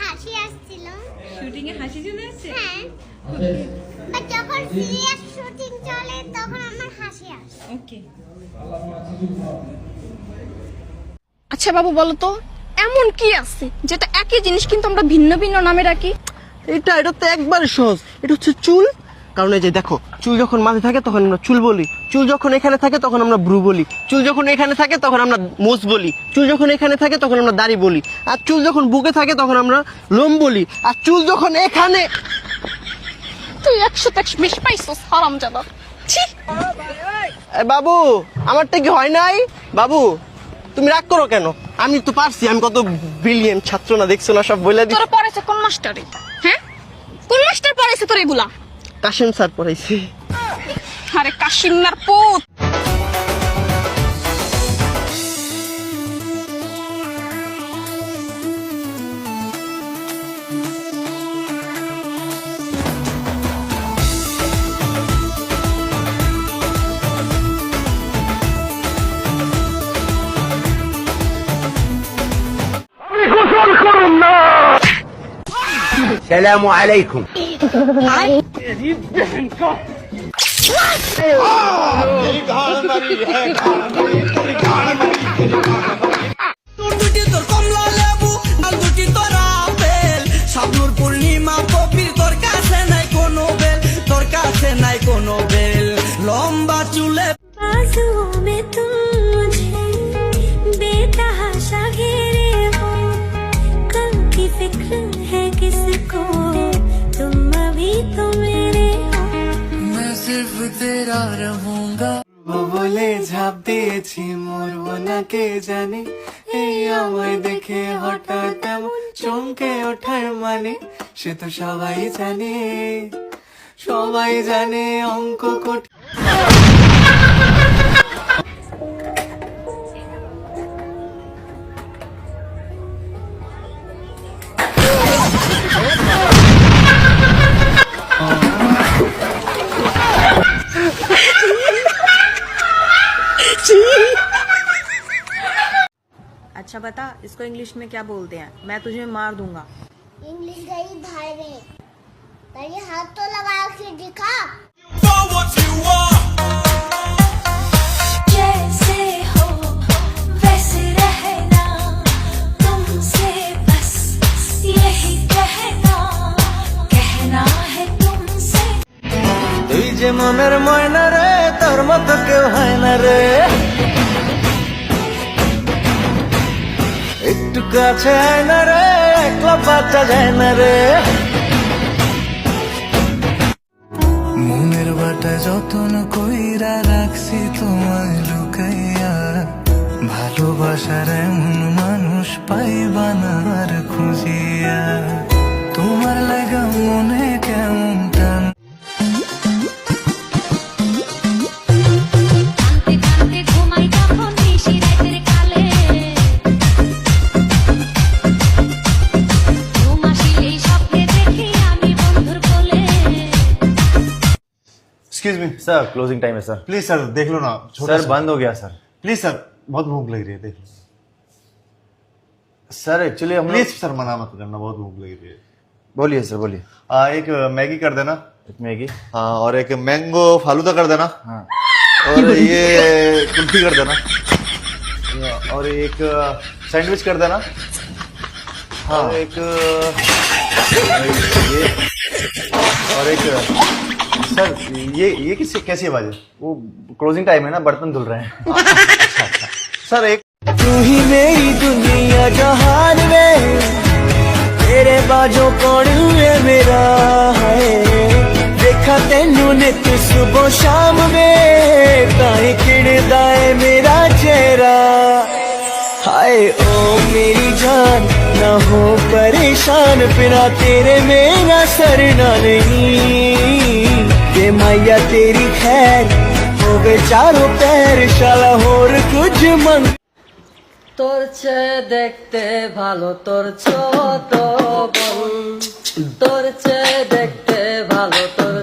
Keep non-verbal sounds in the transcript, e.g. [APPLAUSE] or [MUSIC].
হাসি আসছিল। শুটিং এ হাসি চলে আসছে? হ্যাঁ। যখন সিরিয়াস শুটিং চলে তখন আমার হাসি আসে। ওকে আচ্ছা বাবু বলো তো এমন কি আছে যেটা একই জিনিস কিন্তু আমরা ভিন্ন ভিন্ন নামে রাখি? এটা এটা তো একবার সহজ। এটা হচ্ছে চুল কারণ এই যে দেখো চুল যখন মাথায় থাকে তখন আমরা চুল বলি। চুল যখন এখানে থাকে তখন আমরা ব্রু বলি। চুল যখন এখানে থাকে তখন আমরা মোজ বলি। চুল যখন এখানে থাকে তখন আমরা দাড়ি বলি। আর চুল যখন বুকে থাকে তখন আমরা লোম বলি। আর চুল যখন এখানে তুই একশো একশো বেশি পাইছিস হারাম জাদা। বাবু আমারটা কি হয় নাই? বাবু তুমি রাগ করো কেন? আমি তো পারছি আমি কত ব্রিলিয়েন্ট ছাত্র না দেখছ না সব বলে দিই তোরা পড়াইছে কোন মাস্টারে? হ্যাঁ? কোন মাস্টার পড়াইছে তোর এগুলা? কাশেম স্যার পড়াইছে আরে কাশিমনার পুত السلام عليكم দুটি তোর কমলা লেবু ডাল দুটি তোর আপেল স্বপ্নুর পূর্ণিমা কপির তোর কাছে নাই কোনো বেল তোর কাছে নাই কোনো বেল লম্বা চুলে बाजुओं में तुम मुझे बेतहाशा घेरे हो कल की फिक्र है किसको सिर्फ तेरा रहूंगा বলে ঝাঁপ দিয়েছি মরবো না কে জানে এই আমায় দেখে হঠাৎ এমন চমকে ওঠার মানে সে তো সবাই জানে সবাই জানে অঙ্ক কোট इसको इंग्लिश में क्या बोलते हैं मैं तुझे मार दूंगा इंग्लिश गई भाई में तारी हाथ तो लगा के दिखा जैसे हो वैसे रहना तुमसे बस यही कहना कहना है तुमसे তুই যে মনের ময়না রে তোর মতো কেউ হয় না রে কাছে আয় না রে, একলা বাচ্চা যায় না রে। মনের বাটা যতন কইরা রাখছি তোমায় লুকাইয়া, ভালোবাসার এমন মানুষ পাইবা না আর খুঁজিয়া। তোমার লাগা মনে কেমন excuse me sir closing time है सर प्लीज़ सर देख लो ना छोटा सर बंद हो गया सर प्लीज़ सर बहुत भूख लग रही है देख लो। सर एक्चुअली हम प्लीज़ सर मना मत करना बहुत भूख लग रही है। बोलिए सर बोलिए। आ, एक मैगी कर देना। एक मैगी। हाँ और एक मैंगो फालूदा कर देना। हाँ। और ये कुल्फी कर देना। और एक सैंडविच कर देना। हाँ। एक ये। और एक सर ये ये किससे कैसी आवाज़ है? वो क्लोजिंग टाइम है ना बर्तन धुल रहे हैं। [LAUGHS] सर एक तू ही मेरी दुनिया जहान में तेरे बाजों कौन है मेरा है। देखा तेनू नित सुबह शाम में ताई खिड़दा है मेरा चेहरा। हाय ओ मेरी जान ना हो परेशान बिना तेरे मेरा सरना नहीं। मैया तेरी खैर होवे चारों पैर शाला होर कुछ मंग তোর চেয়ে দেখতে ভালো তোর ছোট বোন তোর চেয়ে দেখতে ভালো তোর